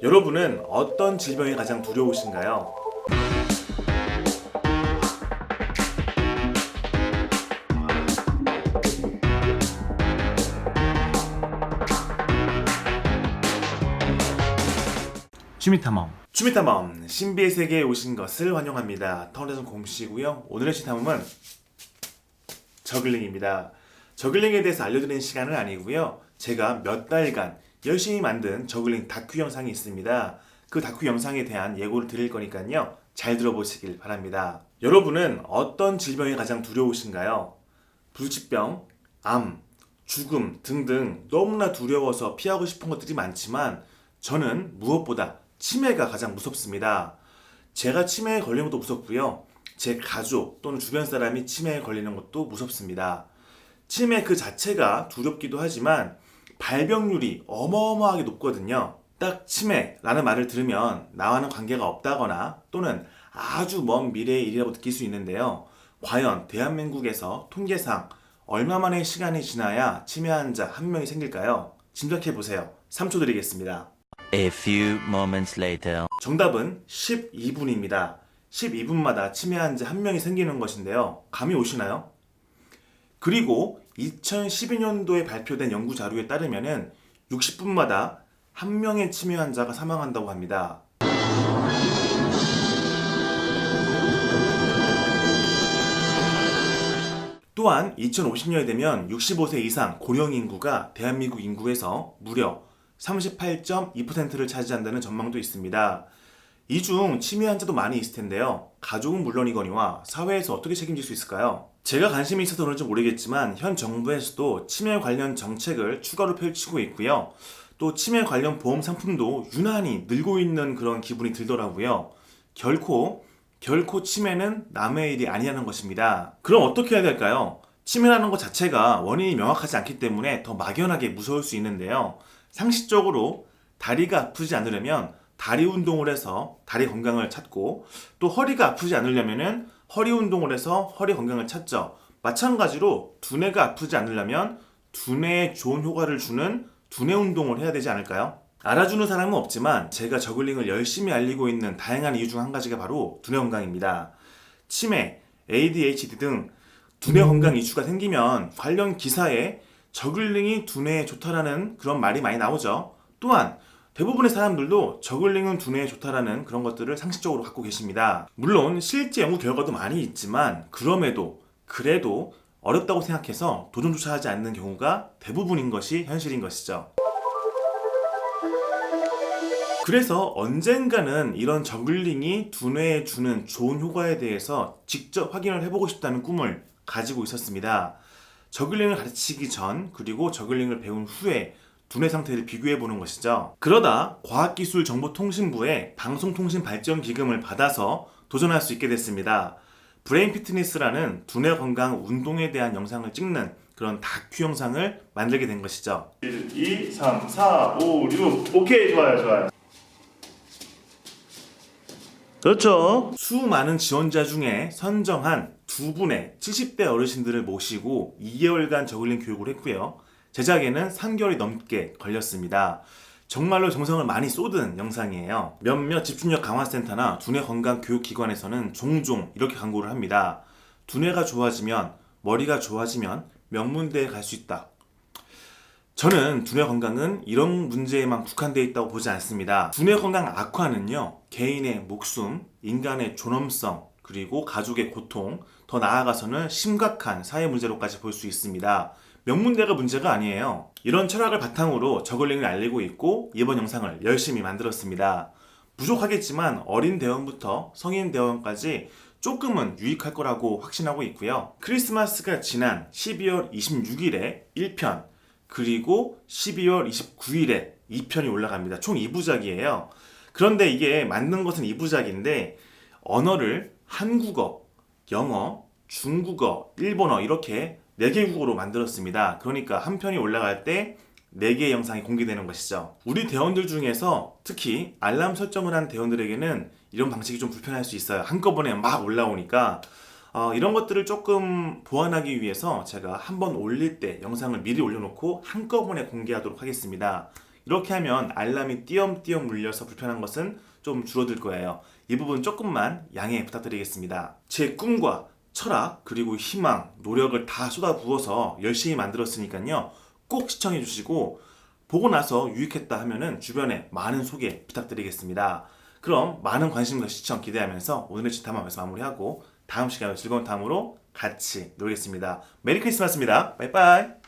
여러분은 어떤 질병이 가장 두려우신가요? 취미탐험 취미탐험 신비의 세계에 오신 것을 환영합니다. 타운에서 곰씨고요. 오늘의 취미탐험은 저글링입니다. 저글링에 대해서 알려드리는 시간은 아니고요. 제가 몇 달간 열심히 만든 저글링 다큐 영상이 있습니다. 그 다큐 영상에 대한 예고를 드릴 거니까요. 잘 들어보시길 바랍니다. 여러분은 어떤 질병이 가장 두려우신가요? 불치병, 암, 죽음 등등 너무나 두려워서 피하고 싶은 것들이 많지만 저는 무엇보다 치매가 가장 무섭습니다. 제가 치매에 걸리는 것도 무섭고요. 제 가족 또는 주변 사람이 치매에 걸리는 것도 무섭습니다. 치매 그 자체가 두렵기도 하지만 발병률이 어마어마하게 높거든요. 딱 치매라는 말을 들으면 나와는 관계가 없다거나 또는 아주 먼 미래의 일이라고 느낄 수 있는데요. 과연 대한민국에서 통계상 얼마만의 시간이 지나야 치매 환자 한 명이 생길까요? 짐작해 보세요. 3초 드리겠습니다. A few moments later. 정답은 12분입니다. 12분마다 치매 환자 한 명이 생기는 것인데요. 감이 오시나요? 그리고 2012년도에 발표된 연구 자료에 따르면은 60분마다 한 명의 치매 환자가 사망한다고 합니다. 또한 2050년이 되면 65세 이상 고령 인구가 대한민국 인구에서 무려 38.2%를 차지한다는 전망도 있습니다. 이 중 치매 환자도 많이 있을 텐데요. 가족은 물론이거니와 사회에서 어떻게 책임질 수 있을까요? 제가 관심이 있어서 그런지 모르겠지만 현 정부에서도 치매 관련 정책을 추가로 펼치고 있고요. 또 치매 관련 보험 상품도 유난히 늘고 있는 그런 기분이 들더라고요. 결코 결코 치매는 남의 일이 아니라는 것입니다. 그럼 어떻게 해야 될까요? 치매라는 것 자체가 원인이 명확하지 않기 때문에 더 막연하게 무서울 수 있는데요. 상식적으로 다리가 아프지 않으려면 다리 운동을 해서 다리 건강을 찾고 또 허리가 아프지 않으려면은 허리 운동을 해서 허리 건강을 찾죠. 마찬가지로 두뇌가 아프지 않으려면 두뇌에 좋은 효과를 주는 두뇌 운동을 해야 되지 않을까요? 알아주는 사람은 없지만 제가 저글링을 열심히 알리고 있는 다양한 이유 중 한 가지가 바로 두뇌 건강입니다. 치매, ADHD 등 두뇌 건강 이슈가 생기면 관련 기사에 저글링이 두뇌에 좋다라는 그런 말이 많이 나오죠. 또한 대부분의 사람들도 저글링은 두뇌에 좋다라는 그런 것들을 상식적으로 갖고 계십니다. 물론 실제 연구 결과도 많이 있지만 그럼에도 그래도 어렵다고 생각해서 도전조차 하지 않는 경우가 대부분인 것이 현실인 것이죠. 그래서 언젠가는 이런 저글링이 두뇌에 주는 좋은 효과에 대해서 직접 확인을 해보고 싶다는 꿈을 가지고 있었습니다. 저글링을 가르치기 전 그리고 저글링을 배운 후에 두뇌 상태를 비교해 보는 것이죠. 그러다 과학기술정보통신부의 방송통신발전기금을 받아서 도전할 수 있게 됐습니다. 브레인 피트니스라는 두뇌 건강 운동에 대한 영상을 찍는 그런 다큐 영상을 만들게 된 것이죠. 1, 2, 3, 4, 5, 6. 오케이, 좋아요, 좋아요. 그렇죠. 수많은 지원자 중에 선정한 두 분의 70대 어르신들을 모시고 2개월간 저글링 교육을 했고요. 제작에는 3개월이 넘게 걸렸습니다. 정말로 정성을 많이 쏟은 영상이에요. 몇몇 집중력 강화센터나 두뇌 건강 교육기관에서는 종종 이렇게 광고를 합니다. 두뇌가 좋아지면, 머리가 좋아지면 명문대에 갈 수 있다. 저는 두뇌 건강은 이런 문제에만 국한되어 있다고 보지 않습니다. 두뇌 건강 악화는요, 개인의 목숨, 인간의 존엄성, 그리고 가족의 고통, 더 나아가서는 심각한 사회 문제로까지 볼 수 있습니다. 명문대가 문제가 아니에요. 이런 철학을 바탕으로 저글링을 알리고 있고 이번 영상을 열심히 만들었습니다. 부족하겠지만 어린 대원부터 성인 대원까지 조금은 유익할 거라고 확신하고 있고요. 크리스마스가 지난 12월 26일에 1편, 그리고 12월 29일에 2편이 올라갑니다. 총 2부작이에요. 그런데 이게 만든 것은 2부작인데 언어를 한국어, 영어, 중국어, 일본어 이렇게 4개 국어로 만들었습니다. 그러니까 한 편이 올라갈 때 4개의 영상이 공개되는 것이죠. 우리 대원들 중에서 특히 알람 설정을 한 대원들에게는 이런 방식이 좀 불편할 수 있어요. 한꺼번에 막 올라오니까 어, 이런 것들을 조금 보완하기 위해서 제가 한번 올릴 때 영상을 미리 올려놓고 한꺼번에 공개하도록 하겠습니다. 이렇게 하면 알람이 띄엄띄엄 울려서 불편한 것은 좀 줄어들 거예요. 이 부분 조금만 양해 부탁드리겠습니다. 제 꿈과 철학, 그리고 희망, 노력을 다 쏟아부어서 열심히 만들었으니까요. 꼭 시청해 주시고 보고 나서 유익했다 하면은 주변에 많은 소개 부탁드리겠습니다. 그럼 많은 관심과 시청 기대하면서 오늘의 진탐함에서 마무리하고 다음 시간에 즐거운 다음으로 같이 놀겠습니다. 메리 크리스마스입니다. 바이바이.